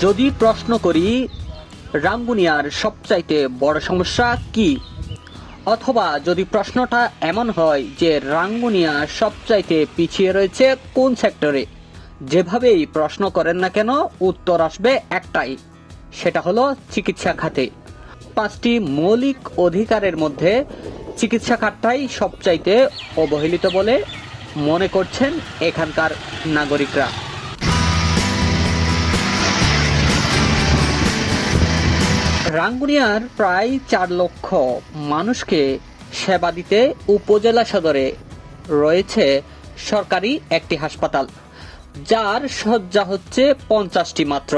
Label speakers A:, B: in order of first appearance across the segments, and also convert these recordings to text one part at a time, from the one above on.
A: যদি প্রশ্ন করি রাঙ্গুনিয়ার সবচাইতে বড় সমস্যা কি? অথবা যদি প্রশ্নটা এমন হয় যে রাঙ্গুনিয়া সবচাইতে পিছিয়ে রয়েছে কোন সেক্টরে, যেভাবেই প্রশ্ন করেন না কেন, উত্তর আসবে একটাই, সেটা হলো চিকিৎসা খাতে। পাঁচটি মৌলিক অধিকারের মধ্যে চিকিৎসা খাতটাই সবচাইতে অবহেলিত বলে মনে করছেন এখানকার নাগরিকরা। রাঙ্গুনিয়ার প্রায় চার লক্ষ মানুষকে সেবা দিতে উপজেলা সদরে রয়েছে সরকারি একটি হাসপাতাল, যার শয্যা হচ্ছে পঞ্চাশটি মাত্র।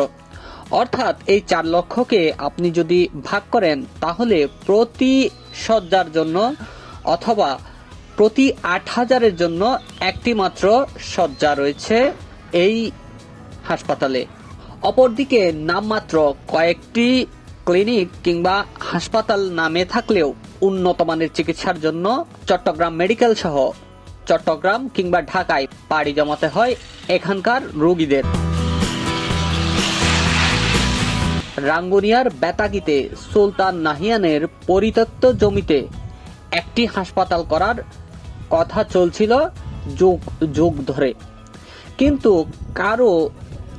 A: অর্থাৎ এই চার লক্ষকে আপনি যদি ভাগ করেন, তাহলে প্রতি শয্যার জন্য অথবা প্রতি আট হাজারের জন্য একটি মাত্র শয্যা রয়েছে এই হাসপাতালে। অপরদিকে নামমাত্র কয়েকটি ক্লিনিক কিংবা হাসপাতাল নামে থাকলেও উন্নত মানের চিকিৎসার জন্য চট্টগ্রাম মেডিকেল সহ চট্টগ্রাম কিংবা ঢাকায় পাড়ি জমাতে হয় এখানকার রোগীদের। রাঙ্গুনিয়ার বেতাগিতে সুলতান নাহিয়ানের পরিত্যক্ত জমিতে একটি হাসপাতাল করার কথা চলছিল যুগ যুগ ধরে। কিন্তু কারও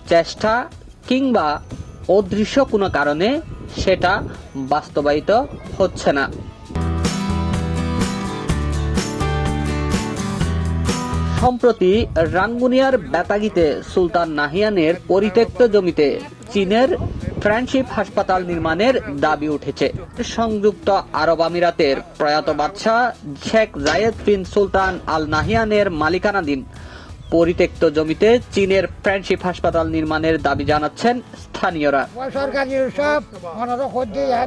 A: চেষ্টা কিংবা অদৃশ্য কোনো কারণে সেটা বাস্তবায়িত হচ্ছে না। সম্প্রতি রাঙ্গুনিয়ার বেতাগিতে সুলতান নাহিয়ানের পরিত্যক্ত জমিতে চীনের ফ্রেন্ডশিপ হাসপাতাল নির্মাণের দাবি উঠেছে। সংযুক্ত আরব আমিরাতের প্রয়াত বাদশাহ শেখ জায়েদ বিন সুলতান আল নাহিয়ানের মালিকানাধীন পরিত্যক্ত জমিতে চীনের ফ্রেন্ডশিপ হাসপাতাল নির্মাণের দাবি জানাচ্ছেন স্থানীয়রা।
B: সরকারি সব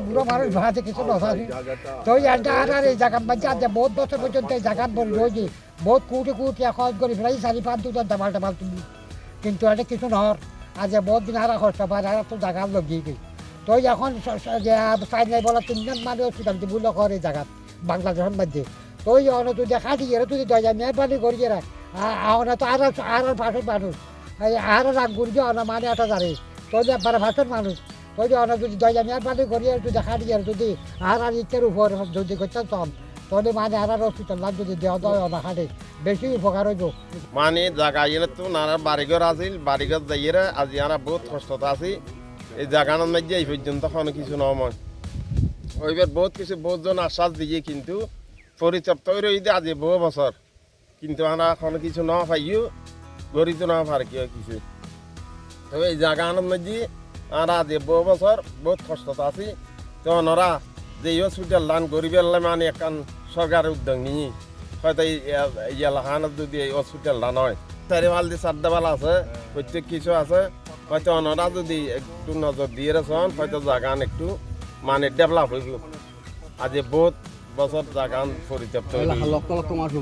B: বুড়ো মানুষ কিছু তো আর এই জায়গা বাচ্চা বহুত বছর পর্যন্ত এই জায়গা বলে রয়েছে বহুত কোটি কোটি খরচ করে ফেলাই চারি পাঁচ দুটো ডামাল ডামাল তুলি কিন্তু এটা কিছু নহর আজ বহুত দিন হারা খরচ পায় আর তো জায়গা লগিয়ে গই তো এখন চাই নাই বলা তিনজন মানুষ হসপিটাল দিব করে এই জায়গাত বাংলাদেশের মধ্যে। তো তুই দেখা দিয়ে তুই দয়া মেহরবানি করি এরা আওনা তো আর আর ভাষার মানুষ এই আর রাগ গুড়ি অনা মানে একটা জানে। তো যে বারো ভাষার মানুষ ওই যে অনা যদি দয়া মেহরবানি করি, আর তুই দেখা দিয়ে যদি আর আর ইচ্ছার উপর যদি করতে চান, তাহলে মানে আর আর হসপিটাল লাগ যদি দেওয়া দেয় অনা হাটে, বেশি উপকার হইব।
C: মানে জায়গা ইয়ে তো নানা বাড়িঘর আছিল বাড়িঘর যাইয়ে আজি আমরা বহুত কষ্টত আছি। এই জায়গার মধ্যে এই পর্যন্ত কোনো কিছু নয় ওইবার বহুত কিছু, বহুত জন আশ্বাস দিয়ে কিন্তু পরিতপ্ত হয়ে রইতে আজি বহু বছর। কিন্তু আমরা এখন কিছু না পাইও গরিব না পারে কি কিছু। তবে এই জায়গার মধ্যে আমরা আজি বহু বছর বহুত কষ্টত আছি তো ওনারা যে হসপিটাল দান গরিবের মানে একান সরকারের উদ্যোগ নিয়ে। হয়তো এই এই যদি এই হসপিটাল হসপিটালটা নয় চারিমাল দিয়ে চারটাবাল আছে প্রত্যেক কিছু আছে। হয়তো ওনারা যদি একটু নজর দিয়ে রেছেন হয়তো জাগান একটু মানে ডেভেলপ হইব। আজ বহুত বছর জাগান পরিত্যক্ত হয়ে।
D: লক্ষ লক্ষ মানুষ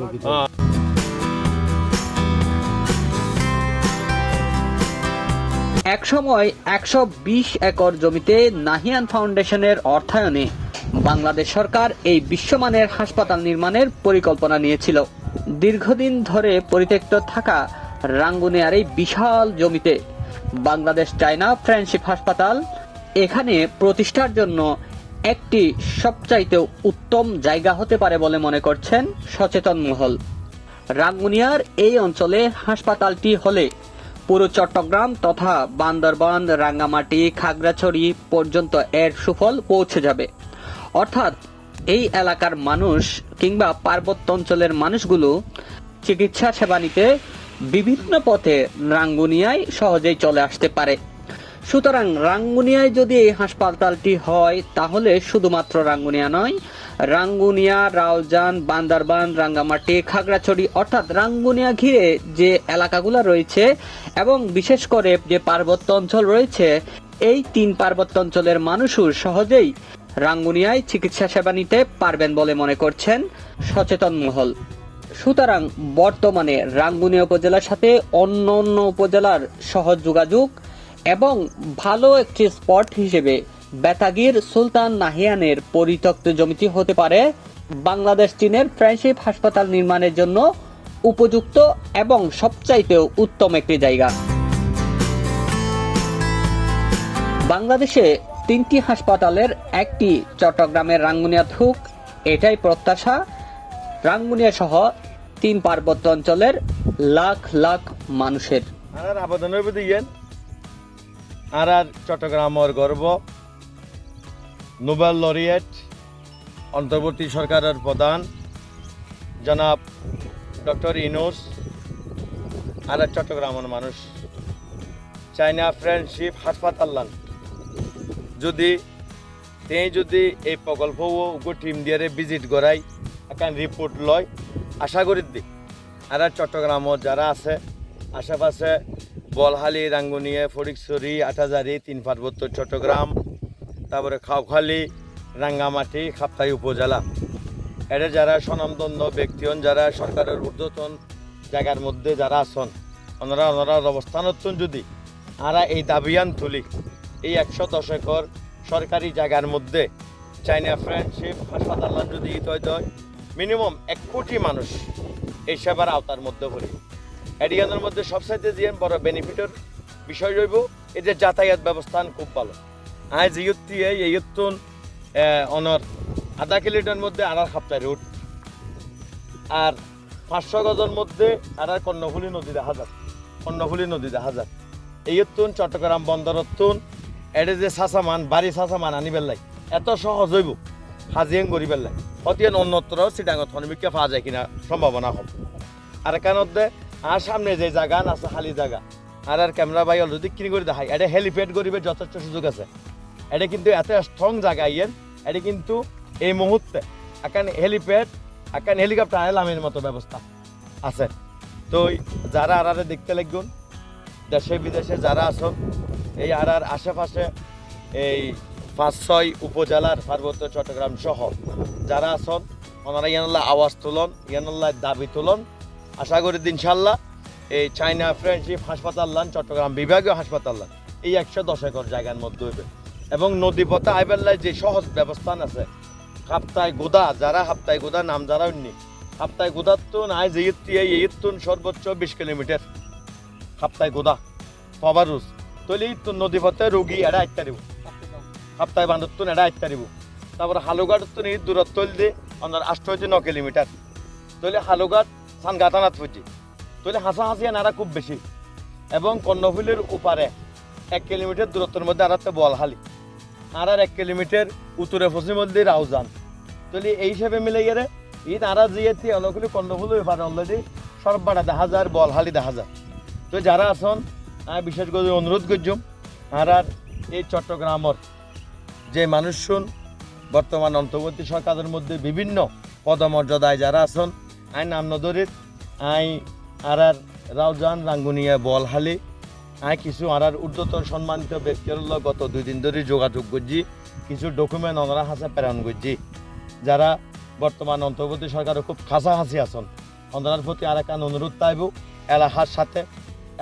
A: একসময় একশো বিশ একর জমিতে নাহিয়ান ফাউন্ডেশনের অর্থায়নে বাংলাদেশ সরকার এই বিশ্বমানের হাসপাতাল নির্মাণের পরিকল্পনা নিয়েছিল। দীর্ঘদিন ধরে পরিত্যক্ত থাকা রাঙ্গুনিয়ার এই বিশাল জমিতে বাংলাদেশ চায়না ফ্রেন্ডশিপ হাসপাতাল এখানে প্রতিষ্ঠার জন্য একটি সবচাইতে উত্তম জায়গা হতে পারে বলে মনে করছেন সচেতন মহল। রাঙ্গুনিয়ার এই অঞ্চলে হাসপাতালটি হলে পুরো চট্টগ্রাম তথা বান্দরবান, রাঙ্গামাটি, খাগড়াছড়ি পর্যন্ত এর সুফল পৌঁছে যাবে। অর্থাৎ এই এলাকার মানুষ কিংবা পার্বত্য অঞ্চলের মানুষগুলো চিকিৎসা সেবা নিতে বিভিন্ন পথে রাঙ্গুনিয়ায় সহজেই চলে আসতে পারে। সুতরাং রাঙ্গুনিয়ায় যদি এই হাসপাতালটি হয়, তাহলে শুধুমাত্র রাঙ্গুনিয়া নয়, রাঙ্গুনিয়া, রাউজান, বান্দারবান, রাঙ্গামাটি, খাগড়াছড়ি, অর্থাৎ রাঙ্গুনিয়া ঘিরে যে এলাকাগুলো রয়েছে, এবং বিশেষ করে যে পার্বত্য অঞ্চল রয়েছে, এই তিন পার্বত্য অঞ্চলের মানুষও সহজেই রাঙ্গুনিয়ায় চিকিৎসা সেবা নিতে পারবেন বলে মনে করছেন সচেতন মহল। সুতরাং বর্তমানে রাঙ্গুনিয়া উপজেলার সাথে অন্য অন্য উপজেলার সহজ যোগাযোগ এবং ভালো একটি স্পট হিসেবে বেতাগির সুলতান নাহিয়ানের পরিত্যক্ত জমিটি হতে পারে বাংলাদেশ চীনের ফ্রেন্ডশিপ হাসপাতাল নির্মাণের জন্য উপযুক্ত এবং সবচাইতেও উত্তম একটি জায়গা। বাংলাদেশে তিনটি হাসপাতালের একটি চট্টগ্রামের রাঙ্গুনিয়া থুক এটাই প্রত্যাশা। রাঙ্গুনিয়া সহ তিন পার্বত্য অঞ্চলের লাখ লাখ মানুষের।
D: আর আর চট্টগ্রামের গর্ব, নোবেল লরিয়েট, অন্তর্বর্তী সরকারের প্রধান, জনাব ডক্টর ইনোস আর চট্টগ্রামের মানুষ। চাইনা ফ্রেন্ডশিপ হাসপাতাল যদি তেই যদি এই প্রকল্প টিম দিয়ে ভিজিট করাই একটা রিপোর্ট লয়, আশা করি দি। আর চট্টগ্রামত যারা আছে, আশেপাশে বলহালি, রাঙ্গুনিয়া ফটিকছড়ি আটাজারি, তিন পার্বত্য, চট্টগ্রাম, তারপরে খাওখালি, রাঙ্গামাটি খাপ্তাই উপজেলা। এটা যারা স্বনামধন্য ব্যক্তিহন যারা সরকারের ঊর্ধ্বতন জায়গার মধ্যে যারা আছেন, ওনারা ওনারা অবস্থানত্বন যদি আরা এই দাবিয়ান তুলি, এই একশো দশকর সরকারি জায়গার মধ্যে চাইনা ফ্রেন্ডশিপ হাসপাতাল যদি হয় মিনিমাম এক কোটি মানুষ এই সেবার আওতার মধ্যে পড়ে। এডিয়ানের মধ্যে সবসাইতে দিয়ে বড় বেনিফিটের বিষয় রইব এদের যাতায়াত ব্যবস্থা খুব ভালো। আজ এই ইয়ত্তুন অনর আধা কিলোমিটার মধ্যে আড়ার সপ্তাহে রুট আর পাঁচশো গজের মধ্যে আর কর্ণফুলী নদী দেখা যায় কর্ণফুলী নদী দেখা যায় এইয়ত্তুন চট্টগ্রাম বন্দরত্তুন এডে যে চাচামান বাড়ি চাচামান আনি পেলাই এত সহজ হইব, হাজিয়েং করি পেলাই অতিয়ান অন্যত্র চিটাঙত হনমিকা পাওয়া যায় কিনা সম্ভাবনা হবে আর কারণে আর সামনে যে জায়গা আছে খালি জায়গা। আর আর ক্যামেরা বাই অলরেডি কিনি করে দেখাই এটা হেলিপ্যাড গরিবের যথেষ্ট সুযোগ আছে। এটা কিন্তু এত স্ট্রং জায়গা, ইয়েন। এটা কিন্তু এই মুহূর্তে একান হেলিপ্যাড একান হেলিকপ্টার আইলামের মতো ব্যবস্থা আছে। তো যারা আর আরে দেখতে লাগবেন, দেশে বিদেশে যারা আছেন এই আর আর আশেপাশে এই পাঁচ ছয় উপজেলার পার্বত্য চট্টগ্রাম সহ যারা আছেন ওনারা ইয়ানুল্লাহ আওয়াজ তুলন, ইয়ানুল্লাহ দাবি তুলন। আশা করি ইনশাল্লাহ এই চাইনা ফ্রেন্ডশিপ হাসপাতাল লান চট্টগ্রাম বিভাগীয় হাসপাতাল লান এই একশো দশ একর জায়গার মধ্যে হইবে। এবং নদী পথে আইবেল্লায় যে সহজ ব্যবস্থা আছে, হাপ্তায় গোদা, যারা হাপ্তায় গোদা নাম যারা অন্য হাপ্তায় গোদার তো নাই যে ইয়ত্তুন সর্বোচ্চ বিশ কিলোমিটার। হাপ্তায় গোদা পবারুস তৈলি ইত্তুন নদী পথে রোগী আইতে দিব। হাপ্তায় বান্ধবতুন আইতে দিব। তারপরে হালুঘাট তো এই দূরত্ব দিয়ে আপনার আষ্ট হচ্ছে ন কিলোমিটার। তৈলে হালুঘাট সান গাতানাথ পড়ছি তৈলে হাসা হাসিয়া নাড়া খুব বেশি। এবং কর্ণফুলের উপারে এক কিলোমিটার দূরত্বের মধ্যে আর একটা বলহালি আর আর এক কিলোমিটার উত্তরে পশ্চিম মধ্যে রাউজান। তৈলে এই হিসেবে মিলে গেলে ঈদ আরা জিয়েছি অনেকগুলি কর্ণফুল এবার অলরেডি সরবাড়া দেখা যায় বলহালি দেখা যায় তো যারা আছেন, আমি বিশেষ করে অনুরোধ করছুম আর আর এই চট্টগ্রামর যে মানুষ শুন বর্তমান অন্তর্বর্তী সরকারের মধ্যে বিভিন্ন পদমর্যাদায় যারা আছেন আই নাম নদরিত আই আর আর রাউজান রাঙ্গুনিয়া বলহালি, আই কিছু আর আর ঊর্ধ্বতন সম্মানিত ব্যক্তির গত দুই দিন ধরে যোগাযোগ করছি, কিছু ডকুমেন্ট ওনারা হাসে প্রেরণ করছি। যারা বর্তমান অন্তর্বর্তী সরকারের খুব কাছাকাছি আছেন ওনার প্রতি আর একটা অনুরোধ তাইব এলাকার সাথে,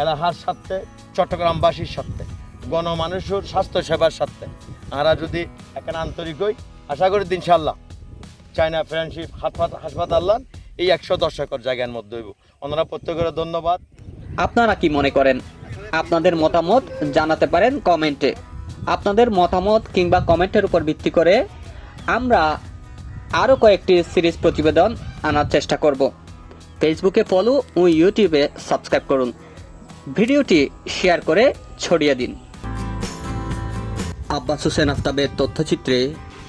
D: এলাহার সাথে, চট্টগ্রামবাসীর সাথে, গণমানুষের স্বাস্থ্য সেবার সাথে। আমরা যদি এখানে আন্তরিক হই, আশা করি ইনশাল্লাহ চায়না ফ্রেন্ডশিপ হাসপাতাল এই একশো দশ একর জায়গার মধ্যে হইব। ওনারা প্রত্যেকের ধন্যবাদ।
A: আপনারা কি মনে করেন? আপনাদের মতামত জানাতে পারেন কমেন্টে। আপনাদের মতামত কিংবা কমেন্টের উপর ভিত্তি করে আমরা আরও কয়েকটি সিরিজ প্রতিবেদন আনার চেষ্টা করব। ফেসবুকে ফলো ও ইউটিউবে সাবস্ক্রাইব করুন। ভিডিওটি শেয়ার করে ছড়িয়ে দিন। আব্বাস হোসেন আফতাবের তথ্যচিত্রে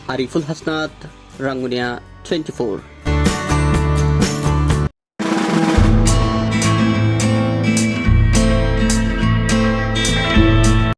A: আরিফুল হাসনাত, রাঙ্গুনিয়া টোয়েন্টি ফোর